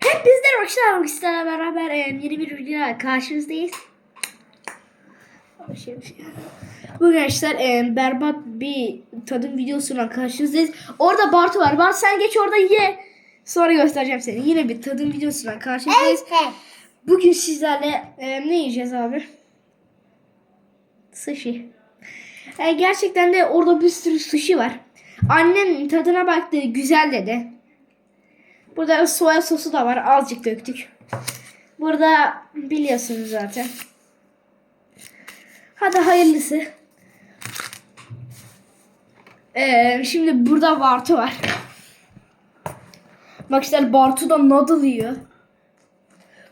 Hep bizler arkadaşlar sizlerle beraber yeni bir videoyla karşınızdayız. Bugün arkadaşlar e, berbat bir tadım videosuyla karşınızdayız. Orada Bartu var. Bartu sen geç orada ye. Sonra göstereceğim seni. Yine bir tadım videosuyla karşınızdayız. Bugün sizlerle e, ne yiyeceğiz abi? Sushi. E, gerçekten de orada bir sürü sushi var. Annem tadına baktı güzel dedi. Burada soya sosu da var. Azıcık döktük. Burada biliyorsunuz zaten. Hadi hayırlısı. Ee, şimdi burada Bartu var. Bak işte Bartu da noodle yiyor.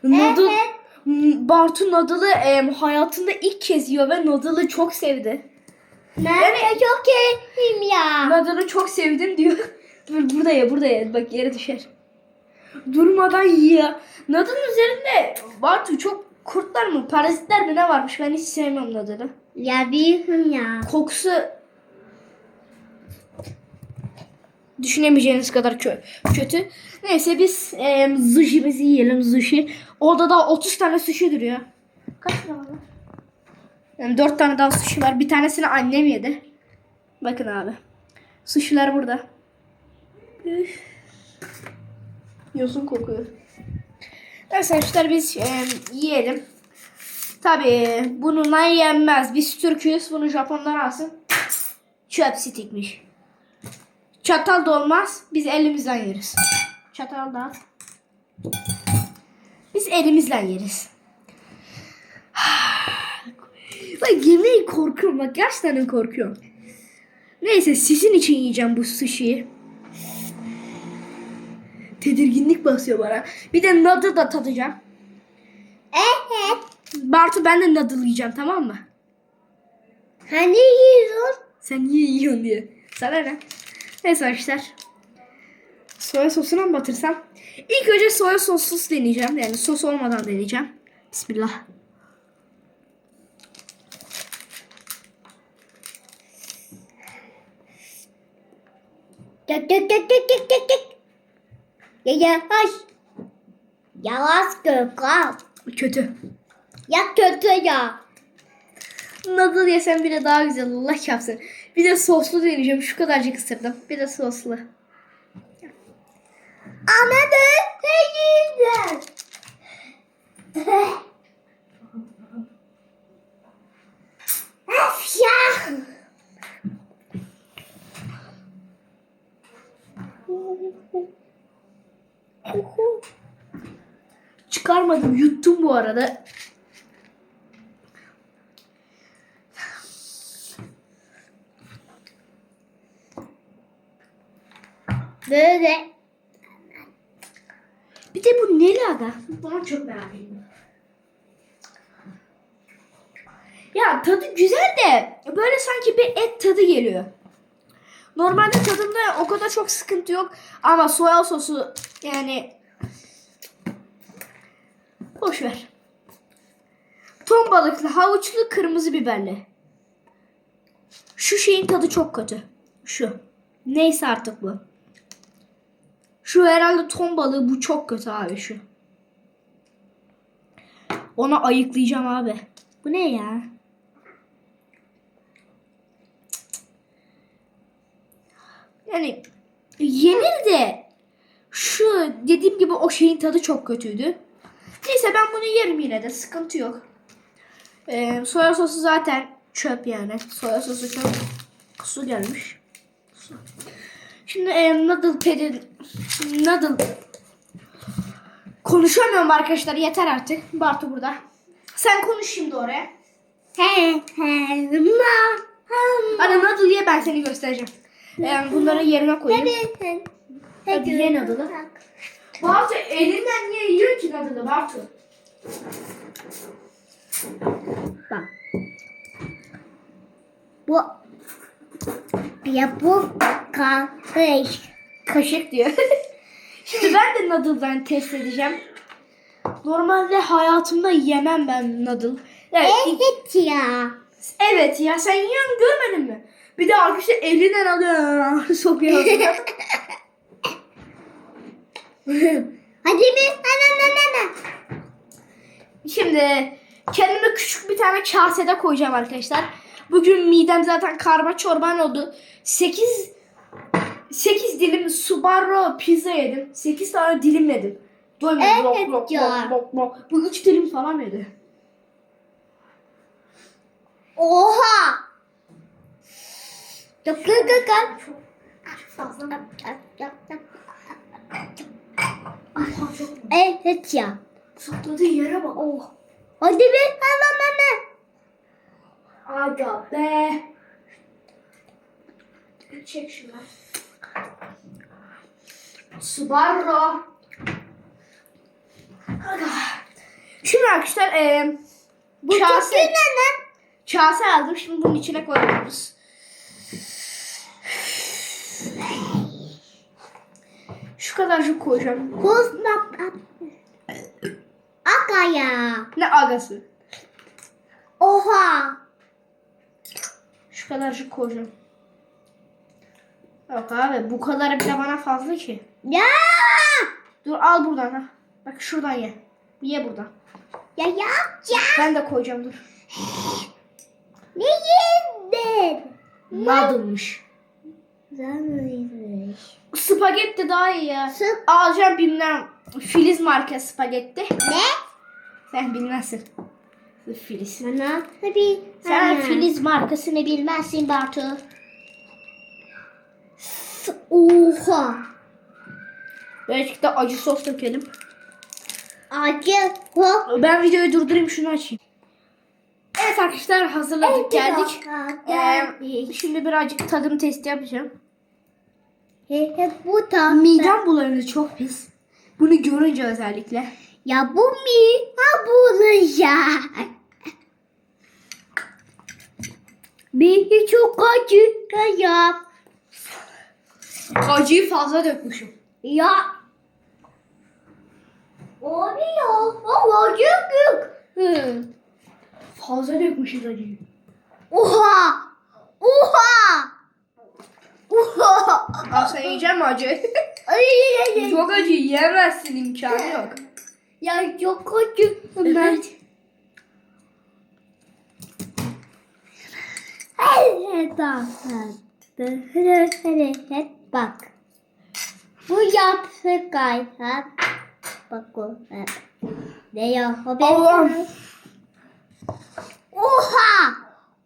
Noodle, Evet. Bartu noodle'ı em, hayatında ilk kez yiyor ve noodle'ı çok sevdi. Ben çok keyifliyim ya. Noodle'ı çok sevdim diyor. Dur burada ye burada ye. Bak yere düşer. Durmadan yiyor. Noodle'ın üzerinde Bartu çok kurtlar mı parazitler mi ne varmış ben hiç sevmem noodle'ı. Ya büyüğüm ya. Kokusu düşünemeyeceğiniz kadar kö- kötü. Neyse biz e, sushi'mizi yiyelim sushi. Orada da 30 tane sushi duruyor. Kaç tane var? 4 tane daha sushi var. Bir tanesini annem yedi. Bakın abi. Sushi'ler burada. Yosun kokuyor. Neyse arkadaşlar biz e, yiyelim. Tabii bununla yenmez. Biz Türk'üz. Bunu Japonlar alsın. Çöp stikmiş. Çatal da olmaz. Biz elimizden yeriz. Çatal da. Biz elimizden yeriz. Bak yemeği korkuyorum. Bak gerçekten korkuyorum. Neyse sizin için yiyeceğim bu sushi'yi. Tedirginlik basıyor bana. Bir de noodle da tadacağım. Evet. Bartu ben de noodle yiyeceğim tamam mı? Hani yiyorsun? Sen niye yiyorsun diye. Sana ne? Neyse arkadaşlar. Soya sosuna mı batırsam? İlk önce soya sossuz deneyeceğim. Yani sos olmadan deneyeceğim. Bismillah. Tık tık tık tık tık tık tık. Ya yavaş. Yavaş Gökhan. Kötü. Ya kötü ya. Noodle yesem bile daha güzel. Allah yapsın. Bir de soslu deneyeceğim. Şu kadarcık ısırdım. Bir de soslu. Ama ben de yiyeceğim. Öf ya. Çıkarmadım. Yuttum bu arada. Böyle. Bir de bu neli aga? Daha çok merak. Ya tadı güzel de böyle sanki bir et tadı geliyor. Normalde tadında o kadar çok sıkıntı yok ama soya sosu yani boş ver. Ton balıklı, havuçlu, kırmızı biberli. Şu şeyin tadı çok kötü. Şu. Neyse artık bu. Şu herhalde ton balığı bu çok kötü abi şu. Ona ayıklayacağım abi. Bu ne ya? Yani yenir de şu dediğim gibi o şeyin tadı çok kötüydü. Neyse ben bunu yerim yine de sıkıntı yok. Ee, soya sosu zaten çöp yani. Soya sosu çöp. Su gelmiş. Su. Şimdi e, noodle pedi noodle konuşamıyorum arkadaşlar yeter artık. Bartu burada. Sen konuş şimdi oraya. He he. Hadi noodle ye ben seni göstereceğim. E, bunları yerine koyayım. Hadi ye noodle'ı. Bartu elinden niye yiyor ki noodle'ı Bartu? Bak. Bu ya bu karış. Kaşık diyor. Şimdi ben de noodle'dan test edeceğim. Normalde hayatımda yemem ben noodle. Yani Evet ya. Evet ya sen yiyorsun görmedin mi? Bir de arkadaşlar elinden alıyor. Sokuyor. Hadi bir. Ana ana ana. Şimdi kendime küçük bir tane kasede koyacağım arkadaşlar. Bugün midem zaten karma çorban oldu. 8 8 dilim Subaru pizza yedim. 8 tane dilim yedim. Doymadım. Evet lok, lok, ya. lok, lok, lok. Bu 3 dilim falan yedi. Oha. Tık tık. Çok fazla. Evet ya. Sakladığı yere bak. Oh. Hadi bir. Ana ana. Aga be. Çek şunu. Subaru. Aga. Şimdi arkadaşlar e, Bu kase, kase aldım. Şimdi bunun içine koyuyoruz. Kadarcık koyacağım. Kozmak. Aka ya. Ne agası? Oha. Şu kadarcık koyacağım. Yok abi bu kadarı bile bana fazla ki. Ya. Dur al buradan ha. Bak şuradan ye. Ye buradan. Ya yapacağım. Ben de koyacağım dur. Ne yedin? Noodle'mış. Zanlıymış. Spagetti daha iyi ya. Sık. Alacağım bilmem. Filiz marka spagetti. Ne? Sen bilmezsin. Filiz. Bana tabii. Sen Ana. Filiz markasını bilmezsin Bartu. Oha. Birazcık da acı sos dökelim. Acı. Hop. Ben videoyu durdurayım şunu açayım. Evet arkadaşlar hazırladık geldik. Ee, şimdi birazcık tadım testi yapacağım. He, he, bu da. Midem bulanıyor çok pis. Bunu görünce özellikle. Ya bu mi? Ha bu ya. Bir çok acı ya. Acıyı fazla dökmüşüm. Ya. Abi ya. Ama acı yok. Hı. Fazla dökmüşüz acıyı. Oha. Oha. Al sen yiyecek mi acı? Çok acı yiyemezsin imkanı yok. Ya çok acı. Ben. Bak. Bu yapsı kaysak. Bak o. Ne ya? Oha!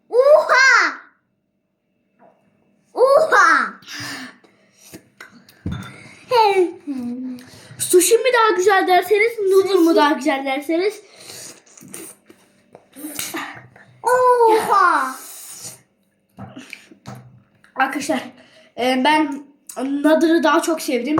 Oha! Oha! Sushi mi daha güzel derseniz, noodle mu daha güzel derseniz. Oha! Arkadaşlar e, ben noodle'ı daha çok sevdim.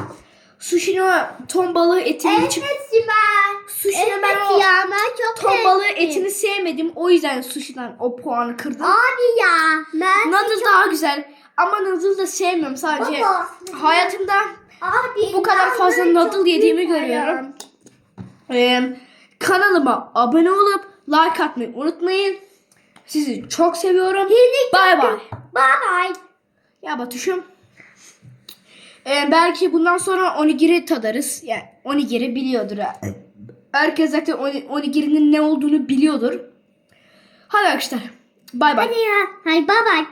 Sushi'nin ton balığı etini Evet Sümer. Sushi'nin ben Evet o ya ben çok ton balığı etini sevmedim. O yüzden sushi'den o puanı kırdım. Abi ya. Ben Noodle daha güzel. Ama noodle da sevmiyorum sadece. Baba. Hayatımda Abi bu kadar fazla noodle yediğimi görüyorum. Ee, kanalıma abone olup like atmayı unutmayın. Sizi çok seviyorum. Bay bay. Bye bye. Ya Batuş'um. Ee, belki bundan sonra onigiri tadarız. Yani onigiri biliyordur. Herkes zaten oni- onigirinin ne olduğunu biliyordur. Hadi arkadaşlar. Bay bay. Hadi ya. Hay bye bye.